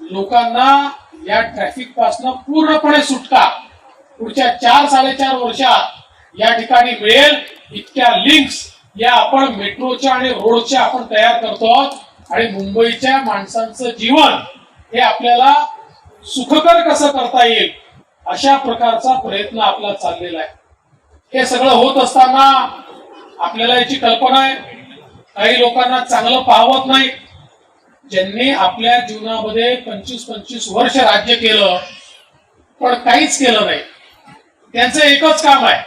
लोकांना या ट्रॅफिकपासून पूर्णपणे सुटका. पुढच्या चार साडेचार वर्षात या ठिकाणी मिळेल इतक्या लिंक्स या आपण मेट्रोच्या आणि रोडच्या आपण तयार करतो आहोत. आणि मुंबईच्या माणसांचं जीवन हे आपल्याला सुखकर कसं करता येईल अशा प्रकारचा प्रयत्न आपला चाललेला आहे. हे सगळं होत असताना आपल्याला याची कल्पना आहे. काही लोकांना चांगलं पाहवत नाही. ज्यांनी आपल्या जीवनामध्ये पंचवीस पंचवीस वर्ष राज्य केलं पण काहीच केलं नाही. त्यांचं एकच काम आहे.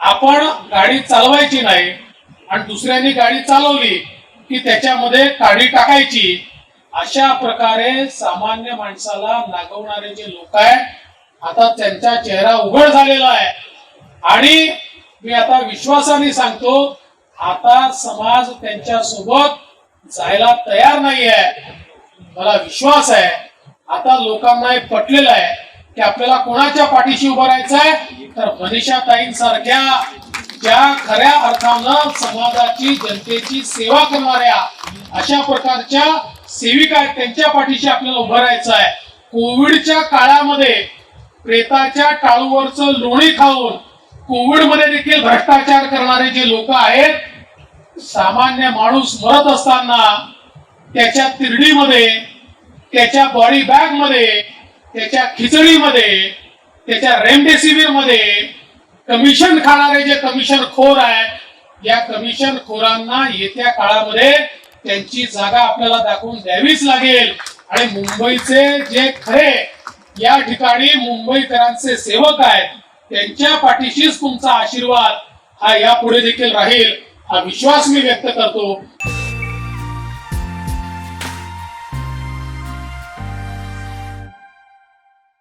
आपण गाडी चालवायची नाही आणि दुसऱ्यांनी गाडी चालवली की त्याच्यामध्ये काडी टाकायची अशा प्रकारे सामान्य माणसाला नागवणारे जे लोक आहेत आता त्यांचा चेहरा उघड झालेला आहे. आणि मी आता विश्वासाने सांगतो आता समाज त्यांच्यासोबत जायला तयार नाही आहे मला विश्वास आहे. आता लोकांना हे पटलेलं आहे की आपल्याला कोणाच्या पाठीशी उभं राहायचं आहे तर मनीषा ताईंसारख्या ज्या खऱ्या अर्थानं समाजाची जनतेची सेवा करणाऱ्या अशा प्रकारच्या सेविका आहेत त्यांच्या पाठीशी आपल्याला उभं राहायचं आहे कोविडच्या काळामध्ये प्रेताच्या टाळूवरचं लोणी खाऊन कोविडमध्ये देखील भ्रष्टाचार करणारे जे लोक आहेत सामान्य माणूस मरत असताना त्याच्या तिरडीमध्ये त्याच्या बॉडी बॅगमध्ये त्याच्या खिचडीमध्ये त्याच्या रेमडेसिवीरमध्ये कमिशन खाणारे जे कमिशन खोर आहेत या कमिशन खोरांना येत्या काळामध्ये त्यांची जागा आपल्याला दाखवून द्यावीच लागेल. आणि मुंबईचे जे खरे या ठिकाणी मुंबईकरांचे सेवक आहेत त्यांच्या पाठीशीच तुमचा आशीर्वाद हा यापुढे देखील राहील. हा विश्वास मी व्यक्त करतो.